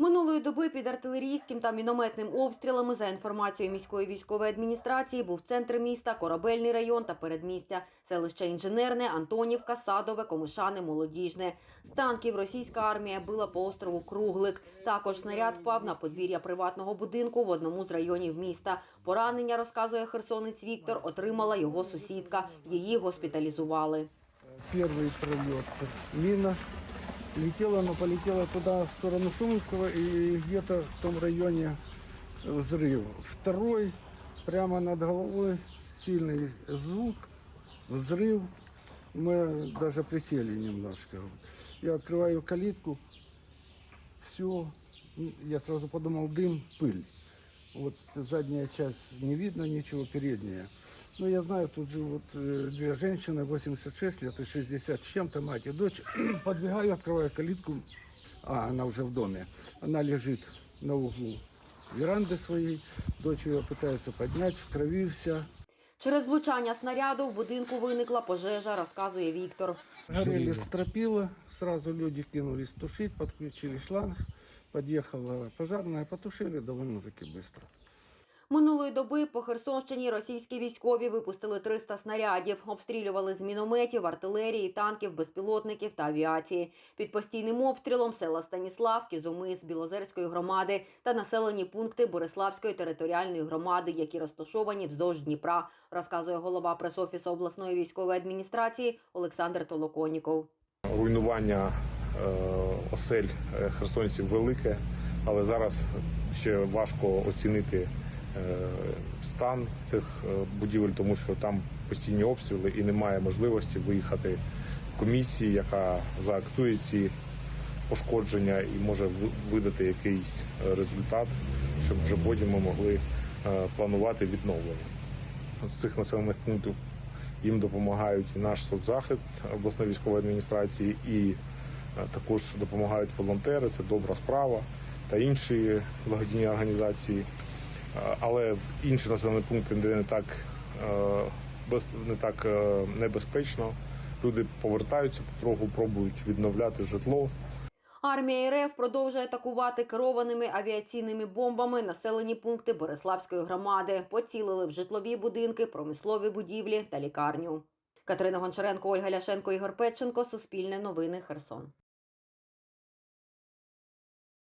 Минулої доби під артилерійським та мінометним обстрілами, за інформацією міської військової адміністрації, був центр міста, корабельний район та передмістя, селище Інженерне, Антонівка, Садове, Комишани, Молодіжне. З танків російська армія била по острову Круглик. Також снаряд впав на подвір'я приватного будинку в одному з районів міста. Поранення, розказує херсонець Віктор, отримала його сусідка. Її госпіталізували. Первый пролет мина летела, но полетела туда, в сторону Шуменского, и где-то в том районе взрыв. Второй, прямо над головой, сильный звук, взрыв. Мы даже присели немножко. Я открываю калитку, все, я сразу подумал, дым, пыль. Вот задняя часть не видно ничего, передняя. Ну, я знаю, тут живут э, две женщины, 86 лет и 60 с чем-то, мать и дочь. Подбегаю, открываю калитку, а она уже в доме. Она лежит на углу веранды своей, дочь ее пытается поднять, в крови вся. Через влучання снаряду в будинку виникла пожежа, розказує Віктор. Горели стропила, сразу люди кинулись тушить, подключили шланг, подъехала пожарная, потушили довольно-таки быстро. Минулої доби по Херсонщині російські військові випустили 300 снарядів, обстрілювали з мінометів, артилерії, танків, безпілотників та авіації. Під постійним обстрілом села Станіслав, Кізомис, Білозерської громади та населені пункти Бориславської територіальної громади, які розташовані вздовж Дніпра, розказує голова пресофісу обласної військової адміністрації Олександр Толоконіков. руйнування осель е, херсонців велике, але зараз ще важко оцінити е, стан цих е, будівель, тому що там постійні обстріли і немає можливості виїхати комісії, яка заактує ці пошкодження і може видати якийсь е, результат, щоб вже потім ми могли е, планувати відновлення. З цих населених пунктів їм допомагають і наш соцзахист обласної військової адміністрації, і е, також допомагають волонтери. Це добра справа та інші благодійні організації. Е, Але в інші населені пункти, де не так е, без- не так е, небезпечно, люди повертаються потроху, пробують відновляти житло. Армія РФ продовжує атакувати керованими авіаційними бомбами населені пункти Бориславської громади. Поцілили в житлові будинки, промислові будівлі та лікарню. Катерина Гончаренко, Ольга Ляшенко, Ігор Петченко. Суспільне новини. Херсон.